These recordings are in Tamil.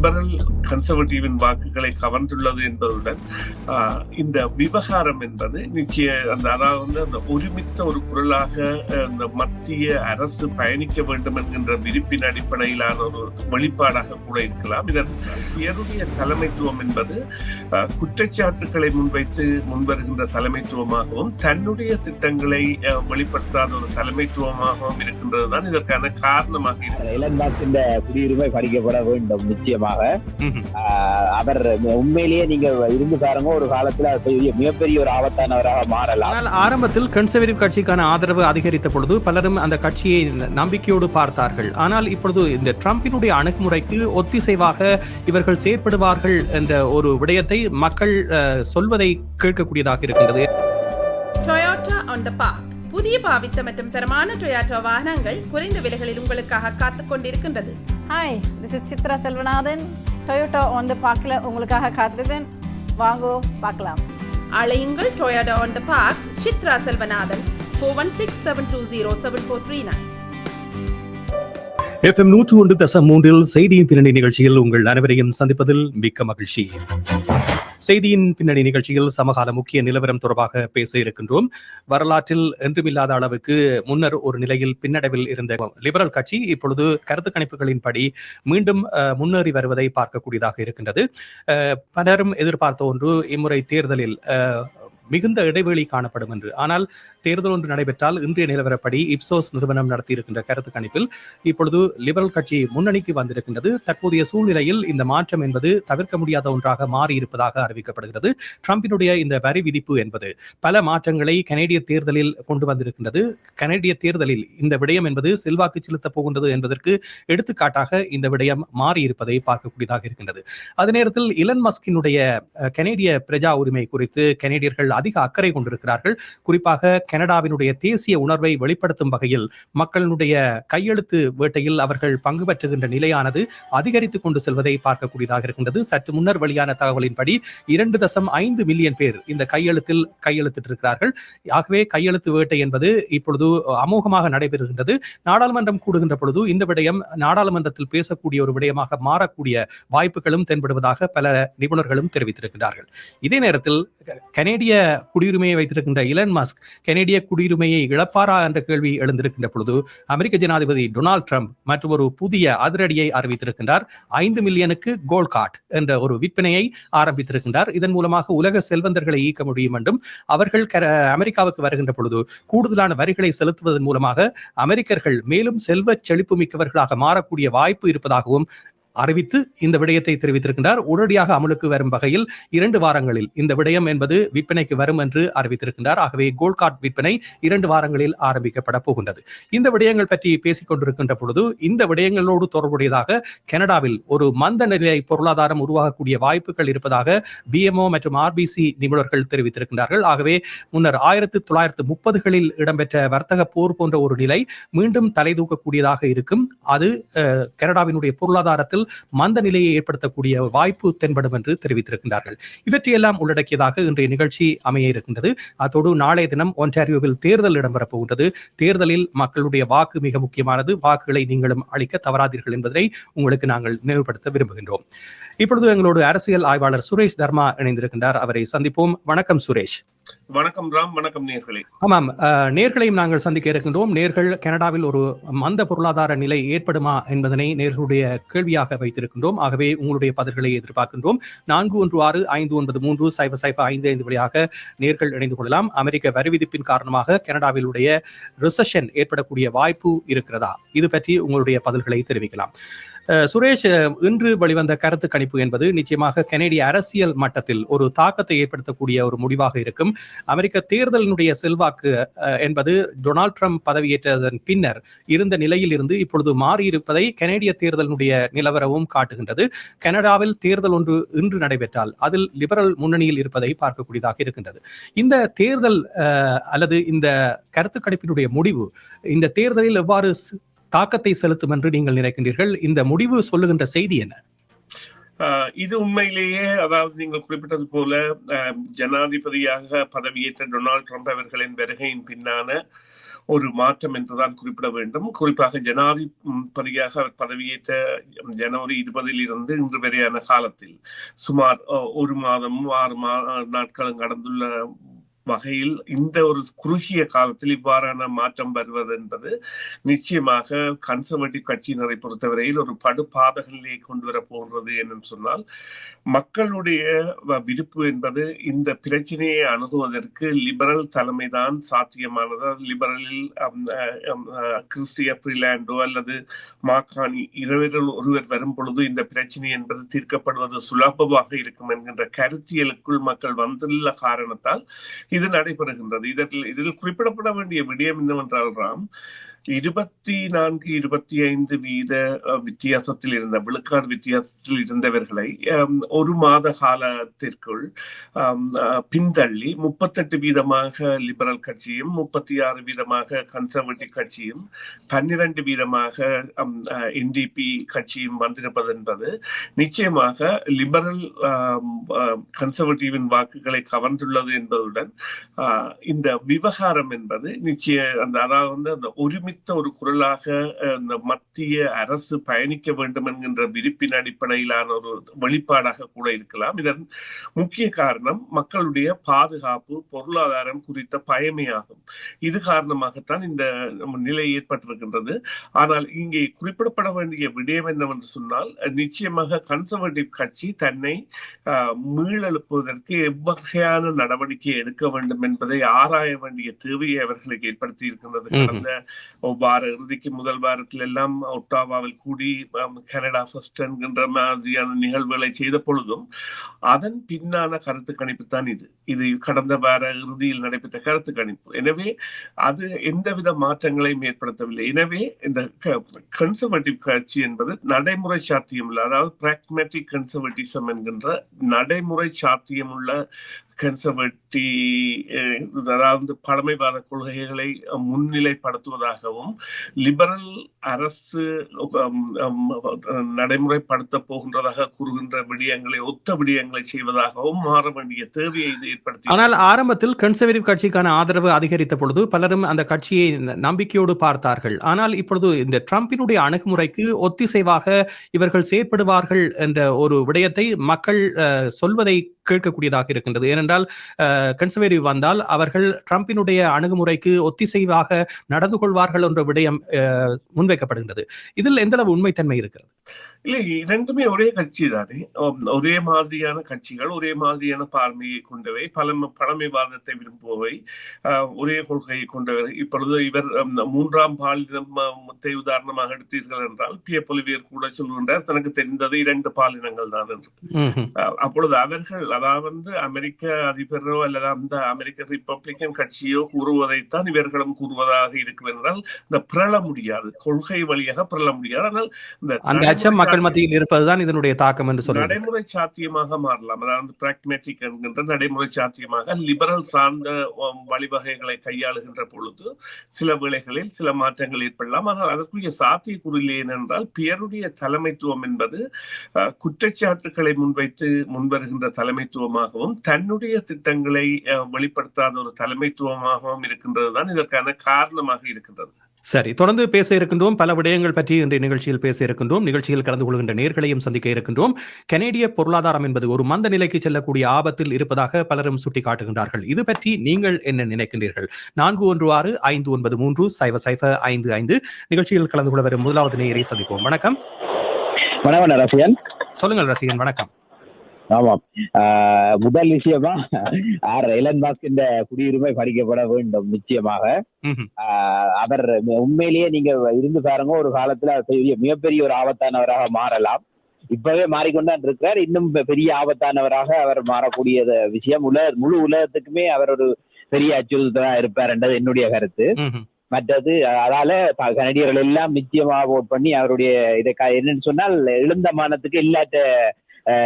லிபரல் கன்சர்வேட்டிவின் வாக்குகளை கவர்ந்துள்ளது என்பதுடன் இந்த விவகாரம் என்பது நிச்சய அந்த அதாவது அந்த ஒருமித்த ஒரு குரலாக அந்த மத்திய அரசு பயணிக்க வேண்டும் என்கின்ற விருப்பின் அடிப்படையிலான ஒரு வெளிப்பாடாக கூட இருக்கலாம். இதன் உயருடைய தலைமைத்துவம் என்பது குற்றச்சாட்டுகளை முன்வைத்து முன்வருகின்ற தலைமைத்துவமாகவும் தன்னுடைய திட்டங்களை அஹ், வெளிப்படுத்தாத ஒரு தலைமைத்துவமாகவும் இருக்கின்றதுதான் இதற்கான காரணமாக இருக்கிறது இலன் குடியுரிமை பறிக்கப்பட வேண்டும் நிச்சயமாக ஆஹ் அவர் உண்மையிலேயே நீங்க இருந்து பாருங்க ஒரு காலத்துல மிகப்பெரிய ஒரு ஆபத்தானவராக மாறலாம். ஆனால் ஆரம்பத்தில் கன்சர்வேட்டிவ் கட்சிக்கான ஆதரவு அதிகரித்த பொழுது பலரும் அந்த கட்சியை நம்பிக்கையோடு பார்த்தார்கள். ஆனால் இப்பொழுது இந்த ட்ரம்பினுடைய அணுகுமுறைக்கு ஒத்திசைவாக இவர்கள் செயற்படுவார்கள் என்ற ஒரு விடயத்தை மக்கள் அஹ், சொல்வதை கேட்கக்கூடியதாக இருக்கின்றது. டொயோட்டா ஆன் த பார்க் புதிய பாவித்த மற்றும் தரமான டொயோட்டா வாகனங்கள் குறைந்த விலைகளில் உங்களுக்காக காத்துக் கொண்டிருக்கின்றது. Hi this is Chitra Selvanathan Toyota the பார்க்கில் உங்களுக்காக காத்திருக்கேன் வாங்கோ பார்க்கலாம். அழையுங்கள் Toyota on the park Chitra Selvanathan four one six seven two zero seven four three nine FM நூற்று ஒன்று தசம் மூன்றில் செய்தியின் பின்னணி நிகழ்ச்சியில் உங்கள் அனைவரையும் சந்திப்பதில் மிக்க மகிழ்ச்சி. செய்தியின் பின்னணி நிகழ்ச்சியில் சமகால முக்கிய நிலவரம் தொடர்பாக பேச இருக்கின்றோம். வரலாற்றில் என்றுமில்லாத அளவுக்கு முன்னர் ஒரு நிலையில் பின்னடைவில் இருந்த லிபரல் கட்சி இப்பொழுது கருத்து கணிப்புகளின்படி மீண்டும் முன்னேறி வருவதை பார்க்கக்கூடியதாக இருக்கின்றது. பலரும் எதிர்பார்த்த ஒன்று இம்முறை தேர்தலில் மிகுந்த இடைவெளி காணப்படும் என்று. ஆனால் தேர்தல் ஒன்று நடைபெற்றால் இன்றைய நிலவரப்படி இப்சோஸ் நிறுவனம் நடத்தியிருக்கின்ற கருத்து கணிப்பில் இப்பொழுது லிபரல் கட்சி முன்னணிக்கு வந்திருக்கின்றது. தற்போதைய சூழ்நிலையில் இந்த மாற்றம் என்பது தவிர்க்க முடியாத ஒன்றாக மாறி இருப்பதாக அறிவிக்கப்படுகிறது. ட்ரம்பினுடைய இந்த வரி விதிப்பு என்பது பல மாற்றங்களை கனேடிய தேர்தலில் கொண்டு வந்திருக்கின்றது. கனேடிய தேர்தலில் இந்த விடயம் என்பது செல்வாக்கு செலுத்தப் போகின்றது என்பதற்கு எடுத்துக்காட்டாக இந்த விடயம் மாறி இருப்பதை பார்க்கக்கூடியதாக இருக்கின்றது. அதே நேரத்தில் இலன் மஸ்கினுடைய கனேடிய பிரஜா உரிமை குறித்து கனேடியர்கள் அதிக அக்கறை கொண்டிருக்கிறார்கள். குறிப்பாக கனடாவினுடைய தேசிய உணர்வை வெளிப்படுத்தும் வகையில் மக்களுடைய கையெழுத்து வேட்டையில் அவர்கள் பங்கு பெற்றுகின்ற நிலையானது அதிகரித்து கொண்டு செல்வதை பார்க்கக்கூடியதாக இருக்கின்றது. சற்று முன்னர் வெளியான தகவலின்படி இரண்டு தசம் ஐந்து மில்லியன் பேர் இந்த கையெழுத்தில் கையெழுத்திட்டிருக்கிறார்கள். ஆகவே கையெழுத்து வேட்டை என்பது இப்பொழுது அமோகமாக நடைபெறுகின்றது. நாடாளுமன்றம் கூடுகின்ற பொழுது இந்த விடயம் நாடாளுமன்றத்தில் பேசக்கூடிய ஒரு விடயமாக மாறக்கூடிய வாய்ப்புகளும் தென்படுவதாக பல நிபுணர்களும் தெரிவித்திருக்கிறார்கள். இதே நேரத்தில் கனேடிய குடியுரிமையை வைத்திருக்கின்ற இலன் மஸ்க் கனேடிய குடியுரிமையை இழப்பாரா என்ற கேள்வி எழுந்திருக்கின்ற பொழுது அமெரிக்க ஜனாதிபதி டொனால்ட் ட்ரம்ப் மற்றும் ஒரு புதிய அதிரடியை அறிவித்திருக்கின்றார். ஐந்து மில்லியனுக்கு கோல்ட் கார்ட் என்ற ஒரு விற்பனையை ஆரம்பித்திருக்கின்றார். இதன் மூலமாக உலக செல்வந்தர்களை ஈர்க்க முடியும் என்றும் அவர்கள் அமெரிக்காவுக்கு வருகின்ற பொழுது கூடுதலான வரிகளை செலுத்துவதன் மூலமாக அமெரிக்கர்கள் மேலும் செல்வ செழிப்பு மிக்கவர்களாக மாறக்கூடிய வாய்ப்பு இருப்பதாகவும் அறிவித்து இந்த விடயத்தை தெரிவித்திருக்கின்றார். உடனடியாக அமலுக்கு வரும் வகையில் இரண்டு வாரங்களில் இந்த விடயம் என்பது விற்பனைக்கு வரும் என்று அறிவித்திருக்கின்றார். ஆகவே கோல்கார்ட் விற்பனை இரண்டு வாரங்களில் ஆரம்பிக்கப்பட போகின்றது. இந்த விடயங்கள் பற்றி பேசிக் கொண்டிருக்கின்ற பொழுது இந்த விடயங்களோடு தொடர்புடையதாக கனடாவில் ஒரு மந்த நிலை பொருளாதாரம் உருவாகக்கூடிய வாய்ப்புகள் இருப்பதாக பிஎம்ஓ மற்றும் ஆர்பிசி நிபுணர்கள் தெரிவித்திருக்கின்றார்கள். ஆகவே முன்னர் ஆயிரத்தி தொள்ளாயிரத்து முப்பதுகளில் இடம்பெற்ற வர்த்தக போர் போன்ற ஒரு நிலை மீண்டும் தலை தூக்கக்கூடியதாக இருக்கும். அது கனடாவினுடைய பொருளாதாரத்தில் மந்த நிலையை ஏற்படுத்தக்கூடிய வாய்ப்பு தென்படும் என்று தெரிவித்திருக்கின்றார்கள். இவற்றையெல்லாம் உள்ளடக்கியதாக இன்றைய நிகழ்ச்சி அமைய இருக்கின்றது. அத்தோடு நாளைய தினம் ஒன்டாரியோவில் தேர்தல் இடம்பெறப் போகின்றது தேர்தலில் மக்களுடைய வாக்கு மிக முக்கியமானது. வாக்குகளை நீங்களும் அளிக்க தவறாதீர்கள் என்பதை உங்களுக்கு நாங்கள் நினைவுபடுத்த விரும்புகின்றோம். இப்பொழுது எங்களோடு அரசியல் ஆய்வாளர் சுரேஷ் தர்மா இணைந்திருக்கின்றார். அவரை சந்திப்போம். வணக்கம் சுரேஷ். வணக்கம் ராம் வணக்கம் நேர்களே. ஆமாம் நேர்களையும் நாங்கள் சந்திக்க இருக்கின்றோம். நேர்கள் கனடாவில் ஒரு மந்த பொருளாதார நிலை ஏற்படுமா என்பதனை நேர்களுடைய கேள்வியாக வைத்திருக்கின்றோம். ஆகவே உங்களுடைய பதில்களை எதிர்பார்க்கின்றோம். நான்கு ஒன்று ஆறு ஐந்து ஒன்பது மூன்று சைபர் சைபர் ஐந்து ஐந்து வழியாக நேர்கள் இணைந்து கொள்ளலாம். அமெரிக்க வரி விதிப்பின் காரணமாக கனடாவிலுடைய ரிசஷன் ஏற்படக்கூடிய வாய்ப்பு இருக்கிறதா? இது பற்றி உங்களுடைய பதில்களை தெரிவிக்கலாம். சுரேஷ் இன்று வெளிவந்த கருத்து கணிப்பு என்பது நிச்சயமாக கனேடிய அரசியல் மட்டத்தில் ஒரு தாக்கத்தை ஏற்படுத்தக்கூடிய ஒரு முடிவாக இருக்கும். அமெரிக்க தேர்தலினுடைய செல்வாக்கு அஹ், என்பது டொனால்ட் ட்ரம்ப் பதவியேற்றதன் பின்னர் இருந்த நிலையில் இருந்து இப்பொழுது மாறியிருப்பதை கனேடிய தேர்தலினுடைய நிலவரவும் காட்டுகின்றது. கனடாவில் தேர்தல் ஒன்று இன்று நடைபெற்றால் அதில் லிபரல் முன்னணியில் இருப்பதை பார்க்கக்கூடியதாக இருக்கின்றது. இந்த தேர்தல் அல்லது இந்த கருத்து கணிப்பினுடைய முடிவு இந்த தேர்தலில் எவ்வாறு தாக்கத்தை செலுத்தும் என்று நீங்கள் நினைக்கின்றீர்கள்? இந்த முடிவு சொல்லுகின்ற செய்தி என்ன? இது உண்மையிலேயே அதாவது நீங்கள் குறிப்பிட்டது போல ஜனாதிபதியாக பதவியேற்ற டொனால்ட் ட்ரம்ப் அவர்களின் வருகையின் பின்னான ஒரு மாற்றம் என்றுதான் குறிப்பிட வேண்டும். குறிப்பாக ஜனாதிபதியாக அவர் பதவியேற்ற ஜனவரி இருபதில் இருந்து இன்று வரையான காலத்தில் சுமார் ஒரு மாதம் ஆறு மா நாட்களும் கடந்துள்ள வகையில் இந்த ஒரு குறுகிய காலத்தில் இவ்வாறான மாற்றம் வருவது என்பது நிச்சயமாக கன்சர்வேட்டிவ் கட்சியினரை பொறுத்தவரையில் ஒரு படுபாதக கொண்டு வர போன்றது என்னன்னு சொன்னால் மக்களுடைய விருப்பு என்பது இந்த பிரச்சனையை அணுகுவதற்கு லிபரல் தலைமைதான் சாத்தியமானது. லிபரலில் அஹ், அஹ், கிறிஸ்டிய பிரிலாண்டோ அல்லது மாக்கானி இருவரில் ஒருவர் வரும் பொழுது இந்த பிரச்சனை என்பது தீர்க்கப்படுவது சுலபமாக இருக்கும் என்கின்ற கருத்தியலுக்குள் மக்கள் வந்துள்ள காரணத்தால் இது நடைபெறுகின்றது. இதில் இதில் குறிப்பிடப்பட வேண்டிய விடயம் என்னவென்றால் ராம் இருபத்தி நான்கு இருபத்தி ஐந்து வீத வித்தியாசத்தில் இருந்த விழுக்காடு வித்தியாசத்தில் இருந்தவர்களை ஒரு மாத காலத்திற்குள் பின்தள்ளி முப்பத்தெட்டு வீதமாக லிபரல் கட்சியும் முப்பத்தி ஆறு வீதமாக கன்சர்வேட்டிவ் கட்சியும் பன்னிரண்டு வீதமாக என்டிபி கட்சியும் வந்திருப்பது என்பது நிச்சயமாக லிபரல் கன்சர்வேட்டிவின் வாக்குகளை கவர்ந்துள்ளது என்பதுடன் இந்த விவகாரம் என்பது நிச்சய அந்த அதாவது அந்த உரிமை ஒருமித்த ஒரு குரலாக இந்த மத்திய அரசு பயணிக்க வேண்டும் என்கின்ற விருப்பின் அடிப்படையிலான ஒரு வெளிப்பாடாக கூட இருக்கலாம். இதன் முக்கிய காரணம் மக்களுடைய பாதுகாப்பு பொருளாதாரம் குறித்த பயமே ஆகும் இது காரணமாகத்தான் இந்த நிலை ஏற்பட்டிருக்கின்றது. ஆனால் இங்கே குறிப்பிடப்பட வேண்டிய விடயம் என்னவென்று சொன்னால் நிச்சயமாக கன்சர்வேட்டிவ் கட்சி தன்னை மீளெழுப்புவதற்கு எவ்வகையான நடவடிக்கை எடுக்க வேண்டும் என்பதை ஆராய வேண்டிய தேவையை அவர்களுக்கு ஏற்படுத்தி இருக்கின்றது. கடந்த வார இறுதிக்கு முதல் வாரத்தில் எல்லாம் ஒட்டாவாவில் கூடி கனடா ஃபர்ஸ்ட் என்கின்ற மாதிரியான நிகழ்வுகளை செய்த பொழுதும் அதன் பின்னான கருத்து கணிப்பு தான் இது. இது கடந்த வார இறுதியில் நடைபெற்ற கருத்து கணிப்பு. எனவே அது எந்தவித மாற்றங்களையும் ஏற்படுத்தவில்லை. எனவே இந்த கன்சர்வேட்டிவ் கட்சி என்பது நடைமுறை சாத்தியம் இல்லை அதாவது பிராக்மேட்டிக் கன்சர்வேட்டிசம் என்கின்ற நடைமுறை சாத்தியமுள்ள கன்சர்வேட்டி அதாவது பழமைவாத கொள்கைகளை முன்னிலைப்படுத்துவதாகவும் லிபரல் அரசு நடைமுறைப்படுத்த போகின்றதாக கூறுகின்ற விடயங்களை ஒத்த விடயங்களை செய்வதாகவும் மாற வேண்டிய தேவையை இது ஏற்படுத்தி ஆனால் ஆரம்பத்தில் கன்சர்வேட்டிவ் கட்சிக்கான ஆதரவு அதிகரித்த பொழுது பலரும் அந்த கட்சியை நம்பிக்கையோடு பார்த்தார்கள். ஆனால் இப்பொழுது இந்த ட்ரம்பினுடைய அணுகுமுறைக்கு ஒத்திசைவாக இவர்கள் செயற்படுவார்கள் என்ற ஒரு விடயத்தை மக்கள் அஹ், சொல்வதை கேட்கக்கூடியதாக இருக்கின்றது. ஏனென்றால் கன்சர்வேட்டிவ் வந்தால் அவர்கள் ட்ரம்பினுடைய அணுகுமுறைக்கு ஒத்திசைவாக நடந்து கொள்வார்கள் என்ற விடயம் முன்வைக்கப்படுகின்றது. இதில் எந்த அளவு உண்மைத்தன்மை இருக்கிறது? இல்லை இரண்டுமே ஒரே கட்சி தானே. ஒரே மாதிரியான கட்சிகள் ஒரே மாதிரியான பார்வையை கொண்டவை பழமை பழமைவாதத்தை விரும்புபவை ஒரே கொள்கையை கொண்டவை. இப்பொழுது இவர் மூன்றாம் பாலினத்தை உதாரணமாக எடுத்தீர்கள் என்றால் பிய பொலிவியர் கூட சொல்கின்றார் தனக்கு தெரிந்தது இரண்டு பாலினங்கள் தான் என்று. அப்பொழுது அவர்கள் அதாவது அமெரிக்க அதிபரோ அல்லது அந்த அமெரிக்க ரிப்பப்ளிக்கன் கட்சியோ கூறுவதைத்தான் இவர்களும் கூறுவதாக இருக்கும் என்றால் இந்த பிறழ முடியாது கொள்கை வழியாக பிறழ முடியாது. ஆனால் இந்த மக்கள் மத்தியில் இருப்பதுதான் இதனுடைய தாக்கம் என்று சொல்லுங்கள். நடைமுறை சாத்தியமாக மாறலாம். அதாவது பிராக்மேட்டிக் என்கின்ற நடைமுறை சாத்தியமாக லிபரல் சார்ந்த வழிவகைகளை கையாளுகின்ற பொழுது சில வேளைகளில் சில மாற்றங்கள் ஏற்படலாம். ஆனால் அதற்குரிய சாத்தியக்கூறு இல்லை ஏனென்றால் பியருடைய தலைமைத்துவம் என்பது குற்றச்சாட்டுகளை முன்வைத்து முன்வருகின்ற தலைமைத்துவமாகவும் தன்னுடைய திட்டங்களை வெளிப்படுத்தாத ஒரு தலைமைத்துவமாகவும் இருக்கின்றது தான் இதற்கான காரணமாக இருக்கின்றது. சரி தொடர்ந்து பேச இருக்கின்றோம். பல விடயங்கள் பற்றி இன்றைய நிகழ்ச்சியில் பேச இருக்கின்றோம். நிகழ்ச்சியில் கலந்து கொள்கின்ற நேர்களையும் சந்திக்க இருக்கின்றோம். கனேடிய பொருளாதாரம் என்பது ஒரு மந்த நிலைக்கு செல்லக்கூடிய ஆபத்தில் இருப்பதாக பலரும் சுட்டிக்காட்டுகின்றார்கள். இது பற்றி நீங்கள் என்ன நினைக்கின்றீர்கள்? நான்கு ஒன்று ஆறு ஐந்து ஒன்பது மூன்று சைவ சைஃப ஐந்து ஐந்து. நிகழ்ச்சியில் கலந்து கொள்ள வரும் முதலாவது நேயரை சந்திப்போம். வணக்கம். வணக்கம் ரசிகன். சொல்லுங்கள் ரசிகன். வணக்கம். ஆமாம் ஆஹ் முதல் விஷயமா ஆர் எலன் மாஸ்க் இந்த குடியுரிமை படிக்கப்பட வேண்டும் நிச்சயமாக. அவர் உண்மையிலேயே நீங்க இருந்து பாருங்க ஒரு காலத்துல பெரிய மிகப்பெரிய ஒரு ஆபத்தானவராக மாறலாம். இப்பவே மாறிக்கொண்டான் இருக்கிறார். இன்னும் பெரிய ஆபத்தானவராக அவர் மாறக்கூடிய விஷயம். உலக முழு உலகத்துக்குமே அவர் ஒரு பெரிய அச்சுறுத்தலா இருப்பார் என்றது என்னுடைய கருத்து. மற்றது அதால கனடியர்கள் எல்லாம் நிச்சயமாக ஓட் பண்ணி அவருடைய இதை என்னன்னு சொன்னால் எழுந்த மானத்துக்கு இல்லாட்ட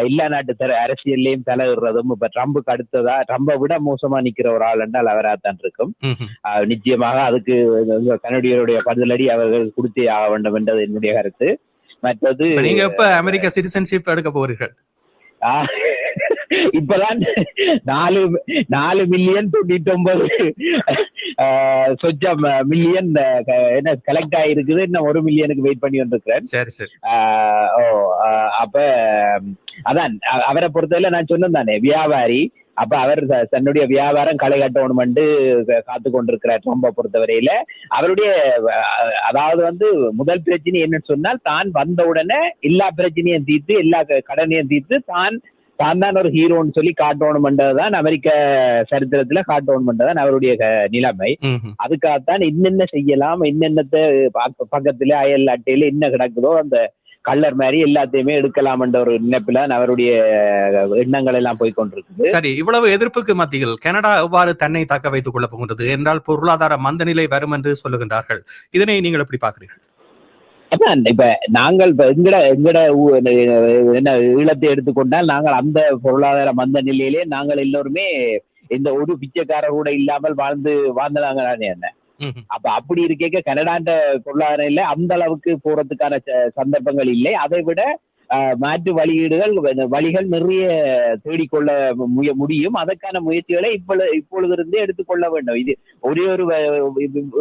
இல்லா நாட்டு தர அரசியல்லையும் தலையிடுறதும் இப்ப ட்ரம்புக்கு அடுத்ததா ட்ரம்பை விட மோசமா நிக்கிற ஒரு ஆள் என்றால் அவராகத்தான் இருக்கும். ம்ஹும். அஹ், நிச்சயமாக அதுக்கு கனடியருடைய பதிலடி அவர்கள் கொடுத்தே ஆக வேண்டும் என்றது என்னுடைய கருத்து. மற்றது இப்ப நீங்க எப்ப அமெரிக்க சிட்டிசன்ஷிப் எடுக்க போறீர்கள்? இப்பதான் நாலு நாலு மில்லியன் தொண்ணூத்தி ஒன்பது சொச்சம் மில்லியன் என்ன கலெக்ட் ஆயிருக்குது. இன்னும் ஒரு மில்லியனுக்கு வெயிட் பண்ணி வந்திருக்கிறேன். சரி சரி. ஓ அப்ப அதான் அவரை பொறுத்தவரை நான் சொன்னேன் தானே வியாபாரி. அப்ப அவர் தன்னுடைய வியாபாரம் களை கட்டணும்னு காத்து கொண்டிருக்கிறார் ட்ரம்ப பொறுத்தவரையில. அவருடைய அதாவது வந்து முதல் பிரச்சனை என்னன்னு சொன்னால் தான் வந்த உடனே எல்லா பிரச்சனையும் தீர்த்து எல்லா கடனையும் தீர்த்து தான் தான் தான் ஒரு ஹீரோன்னு சொல்லி காட்டணும்ன்றதுதான் அமெரிக்க சரித்திரத்துல காட்டணும்ன்றதான் அவருடைய க- நிலைமை. அதுக்காகத்தான் என்னென்ன செய்யலாம் என்னென்னத்தை பக்க- பக்கத்துல அயல் அட்டையில என்ன கிடக்குதோ அந்த கல்லர் மாதிரி எல்லாத்தையுமே எடுக்கலாம்ன்ற ஒரு நினைப்புல அவருடைய எண்ணங்கள் எல்லாம் போய் கொண்டிருக்குது. சரி இவ்வளவு எதிர்ப்புக்கு மத்தியில் கனடா எவ்வாறு தன்னை தக்க வைத்துக் கொள்ளப் போகின்றது? என்றால் பொருளாதார மந்தநிலை வரும் என்று சொல்லுகின்றார்கள். இதனை நீங்கள் எப்படி பார்க்கிறீர்கள்? அதான் இப்ப நாங்கள் இப்ப எங்கட எங்கட என்ன ஈழத்தை எடுத்துக்கொண்டால் நாங்கள் அந்த பொருளாதார மந்த நிலையிலே நாங்கள் எல்லோருமே இந்த ஒரு பிச்சைக்காரர் கூட இல்லாமல் வாழ்ந்து வாழ்ந்ததாங்க தானே என்ன. அப்ப அப்படி இருக்க கனடாண்ட பொருளாதாரம் இல்லை அந்த அளவுக்கு போறதுக்கான சந்தர்ப்பங்கள் இல்லை அதை விட மாற்று வழியீடுகள் வ- வழிகள் நிறைய தேடிக்கொள்ள முய- முடியும். அதற்கான முயற்சிகளை இப்பொழுது இப்பொழுது இருந்தே எடுத்துக்கொள்ள வேண்டும். இது ஒரே ஒரு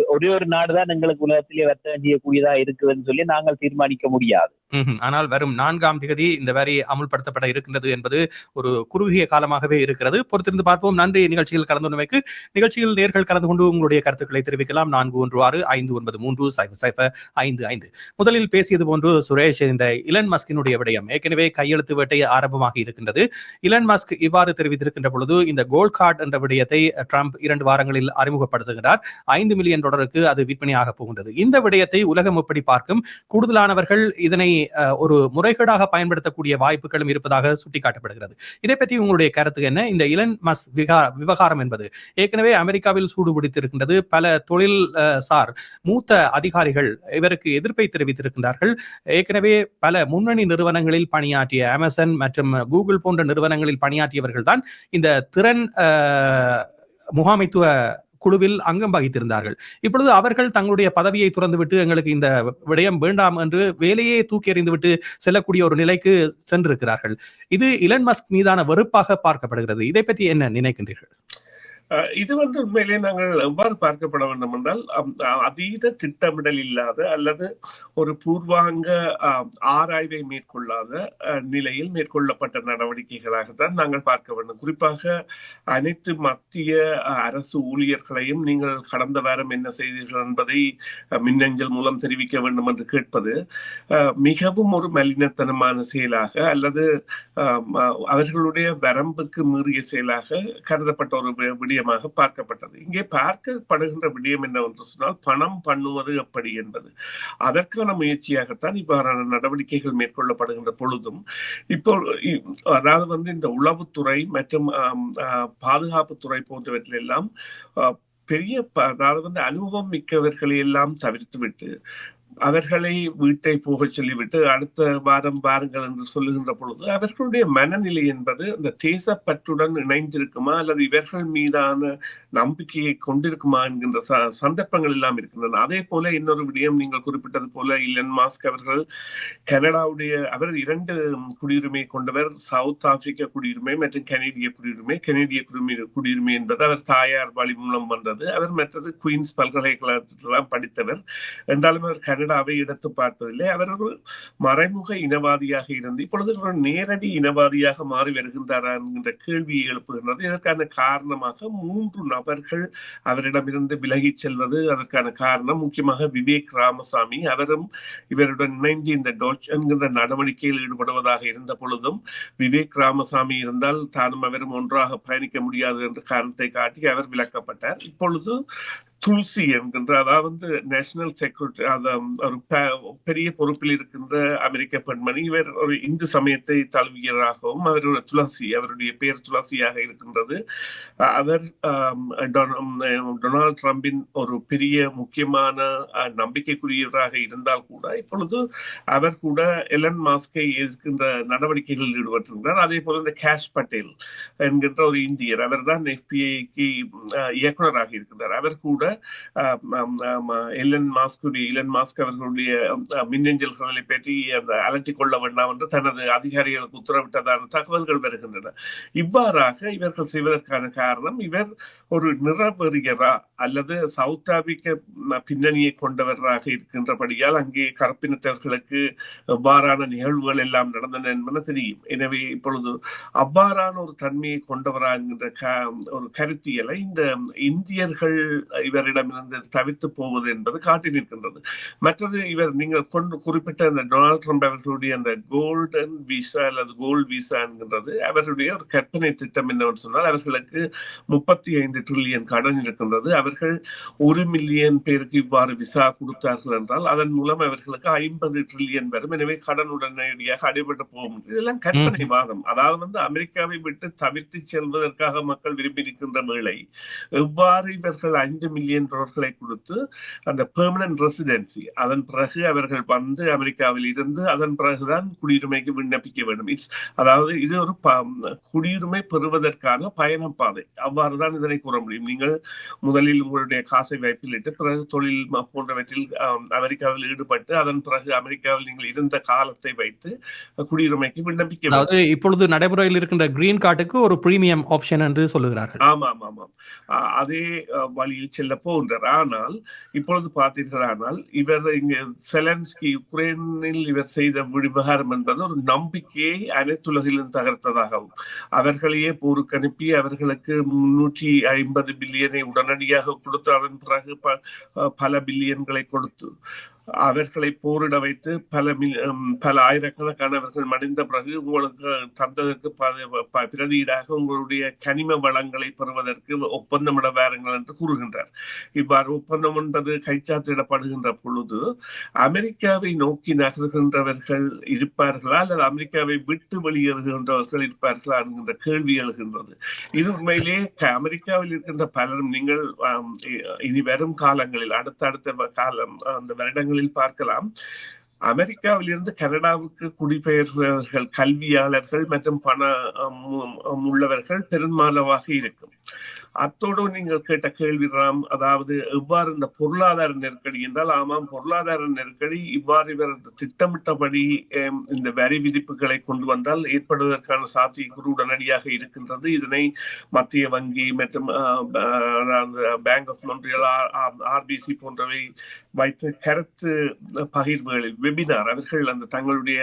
ஒரே ஒரு நாடுதான் எங்களுக்கு உலகத்திலே வர்த்தகம் செய்யக்கூடியதா இருக்குதுன்னு சொல்லி நாங்கள் தீர்மானிக்க முடியாது. ஆனால் வரும் நான்காம் தேதி இந்த வரி அமுல்படுத்தப்பட இருக்கின்றது என்பது ஒரு குறுகிய காலமாகவே இருக்கிறது. பொறுத்திருந்து பார்ப்போம். நன்றி. நிகழ்ச்சியில் கலந்து கொண்டமைக்கு நிகழ்ச்சியில் நேர்கள் கலந்து கொண்டு உங்களுடைய கருத்துக்களை தெரிவிக்கலாம். நான்கு ஒன்று ஆறு ஐந்து ஒன்பது மூன்று சைபர் சைபர் ஐந்து ஐந்து. முதலில் பேசியது போன்று சுரேஷ் இந்த இலன் மஸ்கினுடைய விடயம் ஏற்கனவே கையெழுத்து வேட்டை ஆரம்பமாகி இருக்கின்றது. இலன் மஸ்க் இவ்வாறு தெரிவித்திருக்கின்ற பொழுது இந்த கோல்ட் கார்டு என்ற விடயத்தை ட்ரம்ப் இரண்டு வாரங்களில் அறிமுகப்படுத்துகிறார். ஐந்து மில்லியன் டாலருக்கு அது விற்பனையாக போகின்றது. இந்த விடயத்தை உலகம் எப்படி பார்க்கும்? கூடுதலானவர்கள் இதனை ஒரு முறைகேடாக பயன்படுத்தக்கூடிய வாய்ப்புகளும் இருப்பதாக சுட்டிக்காட்டப்படுகிறது. இதை பற்றி உங்களுடைய கருத்து என்ன? இந்த இலன் மஸ் விகா- விவகாரம் என்பது ஏற்கனவே அமெரிக்காவில் சூடுபிடித்திருக்கின்றது பல தொழில் அஹ், சார் மூத்த அதிகாரிகள் இவருக்கு எதிர்ப்பை தெரிவித்திருக்கின்றார்கள். ஏற்கனவே பல முன்னணி நிறுவனங்களில் பணியாற்றிய அமேசான் மற்றும் கூகுள் போன்ற நிறுவனங்களில் பணியாற்றியவர்கள் தான் இந்த திறன் முகாமைத்துவ குழுவில் அங்கம் வகித்திருந்தார்கள். இப்பொழுது அவர்கள் தங்களுடைய பதவியை துறந்துவிட்டு எங்களுக்கு இந்த விடயம் வேண்டாம் என்று வேலையே தூக்கி எறிந்துவிட்டு செல்லக்கூடிய ஒரு நிலைக்கு சென்றிருக்கிறார்கள். இது இலன் மஸ்க் மீதான வெறுப்பாக பார்க்கப்படுகிறது. இதை பற்றி என்ன நினைக்கின்றீர்கள்? இது வந்து உண்மையிலே நாங்கள் எவ்வாறு பார்க்கப்பட வேண்டும் என்றால் அதீத திட்டமிடல் இல்லாத அல்லது ஒரு பூர்வாங்க ஆராய்வை மேற்கொள்ளாத நிலையில் மேற்கொள்ளப்பட்ட நடவடிக்கைகளாகத்தான் நாங்கள் பார்க்க வேண்டும். குறிப்பாக அனைத்து மத்திய அரசு ஊழியர்களையும் நீங்கள் கடந்த வாரம் என்ன செய்தீர்கள் என்பதை மின்னஞ்சல் மூலம் தெரிவிக்க வேண்டும் என்று கேட்பது மிகவும் ஒரு மலினத்தனமான செயலாக அல்லது அவர்களுடைய வரம்புக்கு மீறிய செயலாக கருதப்பட்ட ஒரு வி- விடயமாக பார்க்கப்பட்டது. இங்கே பார்க்கப்படுகின்ற விடயம் என்னவென்று சொன்னால் பணம் பண்ணுவது எப்படி என்பது. அதற்கான முயற்சியாகத்தான் இவ்வாறான நடவடிக்கைகள் மேற்கொள்ளப்படுகின்ற பொழுதும் இப்போ அதாவது வந்து இந்த உளவுத்துறை மற்றும் பாதுகாப்புத்துறை போன்றவற்றிலெல்லாம் ஆ, பெரிய அதாவது வந்து அனுபவம் மிக்கவர்களை எல்லாம் தவிர்த்துவிட்டு அவர்களை வீட்டை போகச் சொல்லிவிட்டு அடுத்த வாரம் வாருங்கள் என்று சொல்லுகின்ற பொழுது அவர்களுடைய மனநிலை என்பது இந்த தேசப்பற்றுடன் இணைந்திருக்குமா அல்லது இவர்கள் மீதான நம்பிக்கையை கொண்டிருக்குமா என்கின்ற ச- சந்தர்ப்பங்கள் எல்லாம் இருக்கின்றன. அதே போல இன்னொரு விடயம் நீங்கள் குறிப்பிட்டது போல இலன் மாஸ்க் அவர்கள் கனடாவுடைய அவர் இரண்டு குடியுரிமை கொண்டவர் சவுத் ஆப்பிரிக்க குடியுரிமை மற்றும் கனேடிய குடியுரிமை. கனேடிய குடியுரிமை குடியுரிமை என்பது அவர் தாயார் வழி மூலம் வந்தது. அவர் மற்றது குயின்ஸ் பல்கலைக்கழகத்தில்தான் படித்தவர். என்றாலும் அவர் கனடாவை எடுத்து பார்ப்பதில்லை. அவர் ஒரு மறைமுக இனவாதியாக இருந்து இப்பொழுது ஒரு நேரடி இனவாதியாக மாறி வருகின்றாரா என்கின்ற கேள்வியை எழுப்புகின்றது. இதற்கான காரணமாக மூன்று அவர்கள் அவரிடமிருந்து விலகிச் செல்வது அதற்கான காரணம். முக்கியமாக விவேக் ராமசாமி அவரும் இவருடன் இணைந்து இந்த டோச் என்கின்ற நடவடிக்கையில் ஈடுபடுவதாக இருந்த பொழுதும் விவேக் ராமசாமி இருந்தால் தானும் அவரும் ஒன்றாக பயணிக்க முடியாது என்ற காரணத்தை காட்டி அவர் விளக்கப்பட்டார் இப்பொழுது துல்சி என்கின்ற அதாவது நேஷனல் செக்யூரிட்டி ஒரு பெரிய பொறுப்பில் இருக்கின்ற அமெரிக்க பெண்மணி இவர் ஒரு இந்து சமயத்தை தழுவியராகவும் அவர் ஒரு துளசி அவருடைய பெயர் துளசியாக இருக்கின்றது. அவர் டொனால்ட் ட்ரம்பின் ஒரு பெரிய முக்கியமான அஹ், நம்பிக்கைக்குரியவராக இருந்தால் கூட இப்பொழுது அவர் கூட எலன் மாஸ்கை எதிர்க்கின்ற நடவடிக்கைகளில் ஈடுபட்டிருந்தார் அதே போல இந்த கேஷ் பட்டேல் என்கின்ற ஒரு இந்தியர் அவர்தான் எஃபிஐக்கு இயக்குனராக இருக்கின்றார். அவர் கூட எலன் மாஸ்குடி இலன் மாஸ்க் அவர்களுடைய மின்னஞ்சல்களை பற்றி அந்த அலட்டிக் கொள்ள வேண்டாம் என்று தனது அதிகாரிகளுக்கு உத்தரவிட்டதான தகவல்கள் வருகின்றன. இவ்வாறாக இவர்கள் செய்வதற்கான காரணம் இவர் ஒரு நிறவெறியரா அல்லது சவுத் ஆப்பிரிக்க பின்னணியை கொண்டவராக இருக்கின்றபடியால் அங்கே கருப்பினத்தவர்களுக்கு எவ்வாறான நிகழ்வுகள் எல்லாம் நடந்தன என்பன தெரியும். எனவே இப்பொழுது அவ்வாறான ஒரு தன்மையை கொண்டவரா என்கின்ற ஒரு கருத்தியலை இந்த இந்தியர்கள் இவர் இவரிடமிருந்து தவிர்த்து போவது என்பது காட்டி நிற்கின்றது. மற்றது இவர் நீங்கள் கொண்டு குறிப்பிட்ட அந்த டொனால்ட் ட்ரம்ப் அவர்களுடைய அந்த கோல்டன் விசா அல்லது கோல்ட் விசா என்கின்றது அவர்களுடைய ஒரு கற்பனை திட்டம் என்னவென்று சொன்னால் அவர்களுக்கு முப்பத்தி ஐந்து ட்ரில்லியன் கடன் இருக்கின்றது. அவர்கள் ஒரு மில்லியன் பேருக்கு இவ்வாறு விசா கொடுத்தார்கள் என்றால் அதன் மூலம் அவர்களுக்கு ஐம்பது ட்ரில்லியன் வரும். எனவே கடன் உடனடியாக அடிபட்டு போகும். இதெல்லாம் கற்பனை வாதம். அதாவது வந்து அமெரிக்காவை விட்டு தவிர்த்து செல்வதற்காக மக்கள் விரும்பி இருக்கின்ற வேளை எவ்வாறு இவர்கள் ஐந்து மில்லியன் டாலர்களை கொடுத்து அந்த பெர்மனன்ட் ரெசிடென்சி அதன் பிறகு அவர்கள் வந்து அமெரிக்காவில் இருந்து அதன் பிறகுதான் குடியுரிமைக்கு விண்ணப்பிக்க வேண்டும். இட்ஸ் அதாவது இது ஒரு குடியுரிமை பெறுவதற்கான பயண பாதை. இதனை கூற முடியும். நீங்கள் முதலில் உங்களுடைய காசை வைப்பிலிட்டு பிறகு தொழில் போன்றவற்றில் ஆம், அமெரிக்காவில் ஈடுபட்டு அதன் பிறகு அமெரிக்காவில் நீங்கள் இருந்த காலத்தை வைத்து குடியுரிமைக்கு விண்ணப்பிக்க அதாவது இப்பொழுது நடைமுறையில் இருக்கின்ற கிரீன் கார்டுக்கு ஒரு பிரீமியம் ஆப்ஷன் என்று சொல்லுகிறார்கள். ஆமாம் ஆமாம் ஆ, அதே வழியில் செல்ல போகின்றார் ஆனால் இப்பொழுது பார்த்தீர்களானால் இவர் இங்க செலன்ஸ்கி உக்ரைனில் இவர் செய்த விவகாரம் என்பது ஒரு நம்பிக்கையை அனைத்துலகிலும் தகர்த்ததாகவும் அவர்களையே போருக்கு அனுப்பி அவர்களுக்கு முன்னூற்றி ஐம்பது பில்லியனை உடனடியாக கொடுத்து அதன் பிறகு பல பில்லியன்களை கொடுத்து அவர்களை போரிட வைத்து பல பல ஆயிரக்கணக்கானவர்கள் மடிந்த பிறகு உங்களுக்கு தந்ததற்கு பிரதியீடாக உங்களுடைய கனிம வளங்களை பெறுவதற்கு ஒப்பந்தமிட வாருங்கள் என்று கூறுகின்றார். இவ்வாறு ஒப்பந்தம் என்பது கைச்சாத்திடப்படுகின்ற பொழுது அமெரிக்காவை நோக்கி நகர்கின்றவர்கள் இருப்பார்களா? அல்லது அமெரிக்காவை விட்டு வெளியேறுகின்றவர்கள் இருப்பார்களா? என்கின்ற கேள்வி எழுகின்றது. இது உண்மையிலே அமெரிக்காவில் இருக்கின்ற பலரும் நீங்கள் இனி வரும் காலங்களில் அடுத்தடுத்த அடுத்த காலம் அந்த வருடங்கள் வருடங்களில் பார்க்கலாம். அமெரிக்காவில் இருந்து கனடாவுக்கு குடிபெயர்ந்தவர்கள் கல்வியாளர்கள் மற்றும் பண உள்ளவர்கள் பெரும்பாலாக இருக்கும். அத்தோடு நீங்கள் கேட்ட கேள்வி ராம் அதாவது எவ்வாறு இந்த பொருளாதார நெருக்கடி என்றால் ஆமாம் பொருளாதார நெருக்கடி இவ்வாறு இவர் திட்டமிட்டபடி இந்த வரி விதிப்புகளை கொண்டு வந்தால் ஏற்படுவதற்கான சாத்தியக்கூறு உடனடியாக இருக்கின்றது. இதனை மத்திய வங்கி மற்றும் பேங்க் ஆஃப் மொன்றியல் ஆர்பிசி போன்றவை வைத்த கருத்து பகிர்வுகளில் வெபினார் அவர்கள் அந்த தங்களுடைய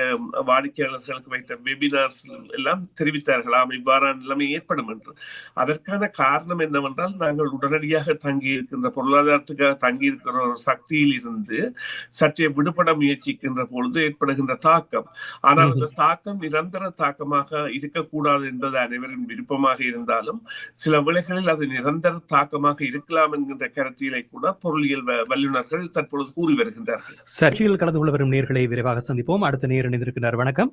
வாடிக்கையாளர்களுக்கு வைத்த வெபினார்ஸ் எல்லாம் தெரிவித்தார்களாம். இவ்வாறான நிலைமை ஏற்படும் என்று. அதற்கான காரணம் என்னவென்றால் நாங்கள் உடனடியாக தங்கி இருக்கின்ற பொருளாதாரத்துக்காக தங்கி இருக்கிற ஒரு சக்தியில் இருந்து சற்றே விடுபட முயற்சிக்கின்ற பொழுது ஏற்படுகின்ற தாக்கம். ஆனால் அந்த தாக்கம் நிரந்தர தாக்கமாக இருக்கக்கூடாது என்பது அனைவரின் விருப்பமாக இருந்தாலும் சில விலைகளில் அது நிரந்தர தாக்கமாக இருக்கலாம் என்கின்ற கருத்தியலை கூட பொருளியல் வல்லுநர்கள் தற்பொழுது கூறி வருகின்றார்கள். சர்ச்சையில் கலந்து கொள்ள வரும் நேர்களை விரைவாக சந்திப்போம். அடுத்த நேர் இணைந்திருக்கிறார். வணக்கம்.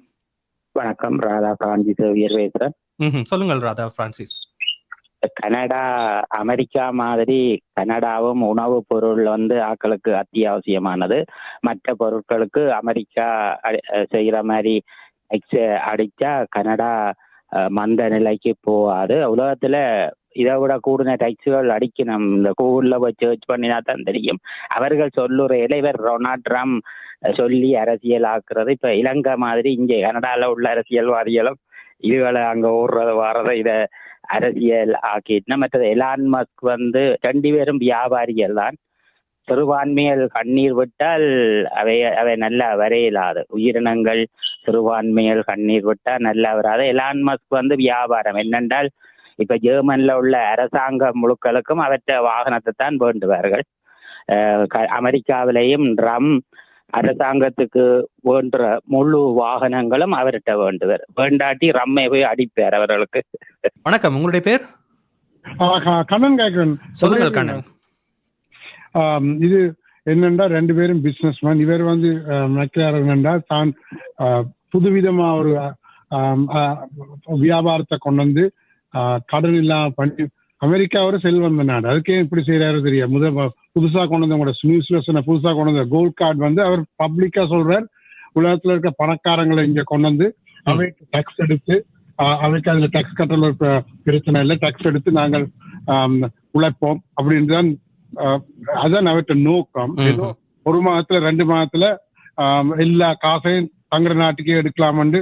வணக்கம். ராதா காஞ்சி சேவியர் பேசுறேன். சொல்லுங்கள் ராதா பிரான்சிஸ். கனடா அமெரிக்கா மாதிரி கனடாவும் உணவுப் பொருள் வந்து ஆட்களுக்கு அத்தியாவசியமானது. மற்ற பொருட்களுக்கு அமெரிக்கா செய்யற மாதிரி அடிச்சா கனடா மந்த நிலைக்கு போகாது. உலகத்துல இதை விட கூடின டேக்ஸுகள் அடிக்கணும். இந்த கூகுள்ல போய் சர்ச் பண்ணினா தான் தெரியும். அவர்கள் சொல்லுற இளைவர் ரொனால்ட் ட்ரம்ப் சொல்லி அரசியல் ஆக்குறது. இப்ப இலங்கை மாதிரி இங்கே கனடால உள்ள அரசியல்வாதிகளும் இதுகளை அங்க ஓடுறது வாரதை இத அரசியல் ஆக்கிட்டுனா மற்றது எலான் மஸ்க் வந்து ரெண்டு பேரும் வியாபாரிகள் தான். சிறுபான்மையில் கண்ணீர் விட்டால் அவை அவை நல்லா வரையலாது உயிரினங்கள் சிறுபான்மையில் கண்ணீர் விட்டால் நல்லா வராது எலான் மஸ்க் வந்து வியாபாரம். என்னென்றால் இப்ப ஜெர்மன்ல உள்ள அரசாங்க முழுக்களுக்கும் அவற்ற வாகனத்தை தான் வேண்டுவார்கள் அமெரிக்காவிலேயும் ட்ரம் அரசாங்கத்துக்கு வேண்டுற முழு வாகனங்களும் அவர்கிட்ட வேண்டுவர். வேண்டாட்டி ரம்மை போய் அடிப்பார் அவர்களுக்கு. வணக்கம் உங்களுடைய பேர்? கண்ணன் கேட்கிறேன். சொல்லுங்கள் கண்ணன். இது என்னென்றா ரெண்டு பேரும் பிசினஸ் மேன் இவர் வந்து என்றால் தான் புதுவிதமா ஒரு வியாபாரத்தை கொண்டு வந்து கடன் இல்லாம பண்ணி அமெரிக்கா ஒரு செல்வந்த நாடு அதுக்கே இப்படி செய்யறாரு தெரியும் முத புதுசா கொண்டு வந்து உங்களோட நியூஸ்ல புதுசா கொண்டு வந்த கோல்ட் கார்டு வந்து அவர் பப்ளிக்கா சொல்றார். உலகத்துல இருக்க பணக்காரங்களை இங்க கொண்டு வந்து அவைக்கு டாக்ஸ் எடுத்து அவைக்கு அதுல டாக்ஸ் கட்டல பிரச்சனை இல்லை. டாக்ஸ் எடுத்து நாங்கள் உழைப்போம் அப்படின்னு தான் அதான் அவர்கிட்ட நோக்கம். ஒரு மாதத்துல ரெண்டு மாதத்துல எல்லா காசையும் தங்குற நாட்டுக்கே எடுக்கலாம்னு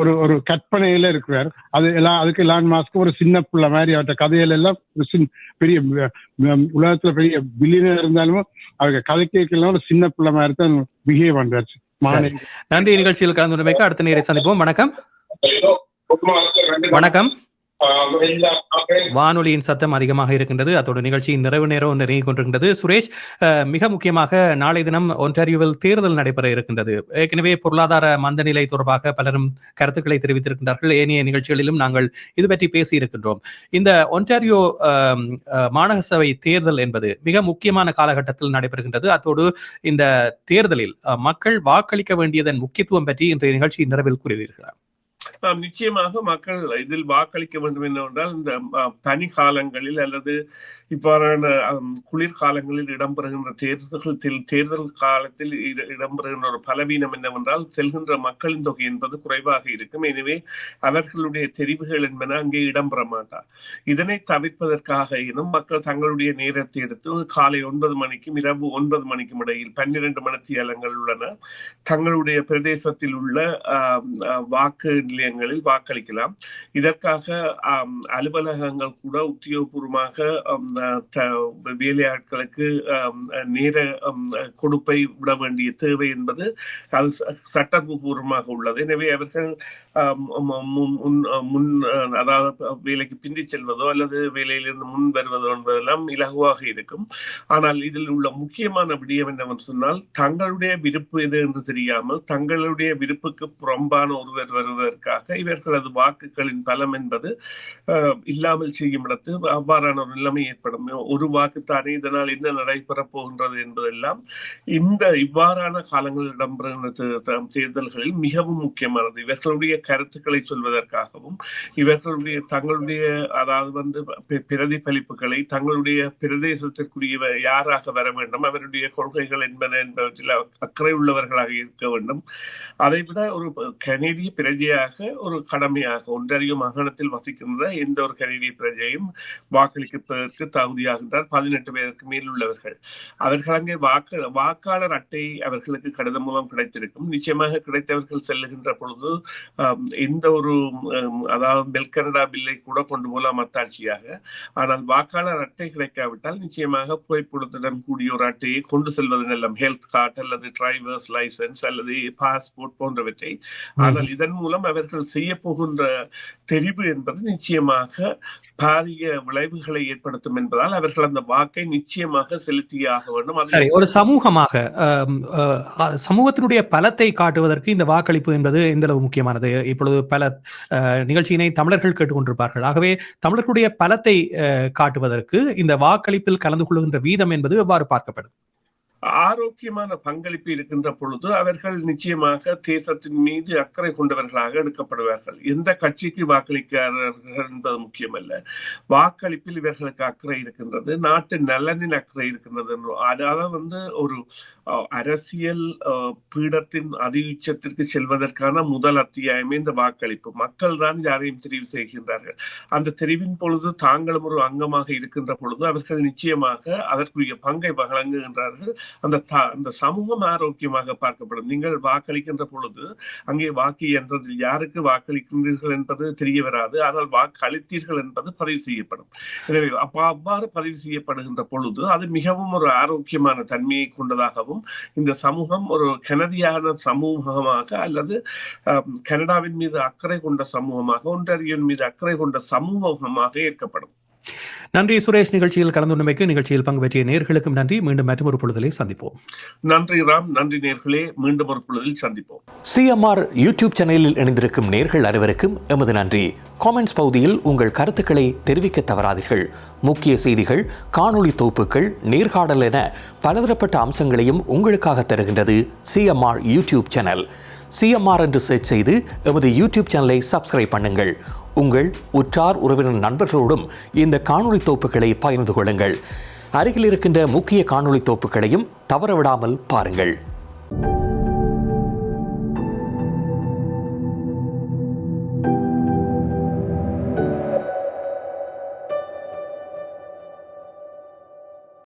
ஒரு ஒரு கற்பனையில இருக்கிறார். அது எல்லாம் அதுக்கு எலான் மாஸ்க்கு ஒரு சின்ன பிள்ளை மாதிரி அவர்கிட்ட கதையில எல்லாம் பெரிய உலகத்துல பெரிய பில்லியனர் இருந்தாலும் அவங்க கதை கேட்கலாம் ஒரு சின்ன பிள்ளை மாதிரி தான் பிஹேவ் பண்றாரு. நன்றி. நிகழ்ச்சியில் கலந்து கொண்டமைக்கு அடுத்த நேரை சந்திப்போம். வணக்கம். வணக்கம். வானொலியின் சத்தம் அதிகமாக இருக்கின்றது. அதோட நிகழ்ச்சியின் நிறைவு நேரம் நெருங்கிக் கொண்டிருக்கின்றது. சுரேஷ் மிக முக்கியமாக நாளை தினம் ஒன்டாரியோவில் தேர்தல் நடைபெற இருக்கின்றது. ஏற்கனவே பொருளாதார மந்தநிலை தொடர்பாக பலரும் கருத்துக்களை தெரிவித்திருக்கின்றார்கள். ஏனைய நிகழ்ச்சிகளிலும் நாங்கள் இது பற்றி பேசி இருக்கின்றோம் இந்த ஒன்டாரியோ அஹ், மாநகர சபை தேர்தல் என்பது மிக முக்கியமான காலகட்டத்தில் நடைபெறுகின்றது. அத்தோடு இந்த தேர்தலில் அஹ், மக்கள் வாக்களிக்க வேண்டியதன் முக்கியத்துவம் பற்றி இன்றைய நிகழ்ச்சியின் நிறைவில் கூறுவீர்களா நிச்சயமாக மக்கள் இதில் வாக்களிக்க வேண்டும் என்னவென்றால் இந்த பனி காலங்களில் அல்லது இவ்வாறான குளிர்காலங்களில் இடம்பெறுகின்ற தேர்தல்கள் தேர்தல் காலத்தில் இடம்பெறுகின்ற ஒரு பலவீனம் என்னவென்றால் செல்கின்ற மக்களின் தொகை என்பது குறைவாக இருக்கும். எனவே அவர்களுடைய தெரிவுகள் என்பன அங்கே இடம்பெற மாட்டார் இதனை தவிர்ப்பதற்காக எனும் மக்கள் தங்களுடைய நேரத்தை எடுத்து காலை ஒன்பது மணிக்கும் இரவு ஒன்பது மணிக்கும் இடையில் பன்னிரண்டு மணித்தியாலங்கள் உள்ளன. தங்களுடைய பிரதேசத்தில் உள்ள வாக்கு நிலையங்களில் வாக்களிக்கலாம். இதற்காக அலுவலகங்கள் கூட உத்தியோகபூர்வமாக வேலையாட்களுக்கு நேர கொடுப்பை விட வேண்டிய தேவை என்பது அது சட்டபூர்வமாக உள்ளது. எனவே அவர்கள் முன் அதாவது வேலைக்கு பிந்தி செல்வதோ அல்லது வேலையிலிருந்து முன் வருவதோ என்பதெல்லாம் இலகுவாக இருக்கும். ஆனால் இதில் உள்ள முக்கியமான விடயம் என்னவென்று சொன்னால் தங்களுடைய விருப்பு எது என்று தெரியாமல் தங்களுடைய விருப்புக்கு புறம்பான ஒருவர் வருவதற்காக இவர்களது வாக்குகளின் பலம் என்பது இல்லாமல் செய்யும் இடத்து அவ்வாறான ஒரு நிலைமை ஏற்படும். ஒரு வாக்குத்தானே இதனால் என்ன நடைபெறப் போகின்றது என்பதெல்லாம் இந்த இவ்வாறான காலங்களில் இடம்பெறுகின்ற தேர்தல்களில் மிகவும் முக்கியமானது. இவர்களுடைய கருத்துக்களை சொல்வதற்காகவும் இவர்களுடைய தங்களுடைய அதாவது வந்து பிரதிபலிப்புகளை தங்களுடைய பிரதேசத்திற்குரிய யாராக வர வேண்டும் அவருடைய கொள்கைகள் என்பன என்பவற்றில் அக்கறை உள்ளவர்களாக இருக்க வேண்டும். அதைவிட ஒரு கனேடிய பிரஜையாக ஒரு கடமையாக ஒன்றறிய மாகாணத்தில் வசிக்கின்ற எந்த ஒரு கனேடிய பிரஜையும் வாக்களிப்பதற்கு தகுதியாகின்றார். பதினெட்டு பேருக்கு மேல் உள்ளவர்கள். அவர்கள் அங்கே வாக்கு வாக்காளர் அட்டை அவர்களுக்கு கடிதம் மூலம் கிடைத்திருக்கும். நிச்சயமாக கிடைத்தவர்கள் செல்லுகின்ற பொழுது எந்த ஒரு அதாவது பெல் கனடா பில்லை கூட கொண்டு போகலாம் அத்தாட்சியாக. ஆனால் வாக்காளர் அட்டை கிடைக்காவிட்டால் நிச்சயமாக புகைப்படத்துடன் கூடிய ஒரு அட்டையை கொண்டு செல்வது நல்லம். ஹெல்த் கார்டு அல்லது டிரைவர்ஸ் லைசன்ஸ் அல்லது பாஸ்போர்ட் போன்றவற்றை. ஆனால் இதன் மூலம் அவர்கள் செய்ய போகின்ற தெரிவு என்பது நிச்சயமாக பாரிய விளைவுகளை ஏற்படுத்தும் என்பதால் அவர்கள் அந்த வாக்கை நிச்சயமாக செலுத்தியே ஆக வேண்டும். சரி ஒரு சமூகமாக சமூகத்தினுடைய பலத்தை காட்டுவதற்கு இந்த வாக்களிப்பு என்பது எந்த அளவு முக்கியமானது? இப்பொழுது பல நிகழ்ச்சியினை தமிழர்கள் கேட்டுக்கொண்டிருப்பார்கள். ஆகவே தமிழர்களுடைய பலத்தை காட்டுவதற்கு இந்த வாக்களிப்பில் கலந்து கொள்கின்ற வீதம் என்பது எவ்வாறு பார்க்கப்படும்? ஆரோக்கியமான பங்களிப்பு இருக்கின்ற பொழுது அவர்கள் நிச்சயமாக தேசத்தின் மீது அக்கறை கொண்டவர்களாக எடுக்கப்படுவார்கள். எந்த கட்சிக்கு வாக்களிக்கிறார்கள் என்பது முக்கியமல்ல. வாக்களிப்பில் இவர்களுக்கு அக்கறை இருக்கின்றது. நாட்டு நலனின் அக்கறை இருக்கின்றது. அதாவது வந்து ஒரு அரசியல் பீடத்தின் அதி உச்சத்திற்கு செல்வதற்கான முதல் அத்தியாயமே இந்த வாக்களிப்பு. மக்கள் தான் யாரையும் தெரிவு செய்கின்றார்கள். அந்த தெரிவின் பொழுது தாங்களும் ஒரு அங்கமாக இருக்கின்ற பொழுது அவர்கள் நிச்சயமாக அதற்குரிய பங்கை வழங்குகின்றார்கள். அந்த த- அந்த சமூகம் ஆரோக்கியமாக பார்க்கப்படும். நீங்கள் வாக்களிக்கின்ற பொழுது அங்கே வாக்கு என்றதில் யாருக்கு வாக்களிக்கின்றீர்கள் என்பது தெரிய வராது. ஆனால் வாக்கு அளித்தீர்கள் என்பது பதிவு செய்யப்படும். எனவே அப்ப அவ்வாறு பதிவு செய்யப்படுகின்ற பொழுது அது மிகவும் ஒரு ஆரோக்கியமான தன்மையை கொண்டதாகவும் இந்த சமூகம் ஒரு கெனதியான சமூகமாக அல்லது கனடாவின் மீது அக்கறை கொண்ட சமூகமாக ஒன்றறியின் மீது அக்கறை கொண்ட சமூகமாக ஏற்கப்படும். நன்றி சுரேஷ் நிகழ்ச்சியில் கலந்து கொண்டமைக்கு நிகழ்ச்சியில் பங்கு பெற்றிய நேர்களுக்கும் நன்றி. மீண்டும் மற்றும் ஒரு பொழுதலை சந்திப்போம். நன்றி ராம் நன்றி நேர்களே. மீண்டும் ஒரு பொழுதில் சந்திப்போம். சிஎம்ஆர் யூடியூப் சேனலில் இணைந்திருக்கும் நேர்கள் அனைவருக்கும் எமது நன்றி. காமெண்ட்ஸ் பகுதியில் உங்கள் கருத்துக்களை தெரிவிக்க தவறாதீர்கள். முக்கிய செய்திகள் காணொளி தொகுப்புகள் நேர்காணல் என பலதரப்பட்ட அம்சங்களையும் உங்களுக்காக தருகின்றது சிஎம்ஆர் யூடியூப் சேனல். சிஎம்ஆர் என்று சர்ச் செய்து எமது யூடியூப் சேனலை சப்ஸ்கிரைப் பண்ணுங்கள். உங்கள் உற்றார் உறவினர் நண்பர்களோடும் இந்த காணொளி தொகுப்புகளை பகிர்ந்து கொள்ளுங்கள். அருகில் இருக்கின்ற முக்கிய காணொலி தொகுப்புகளையும் தவறவிடாமல் பாருங்கள்.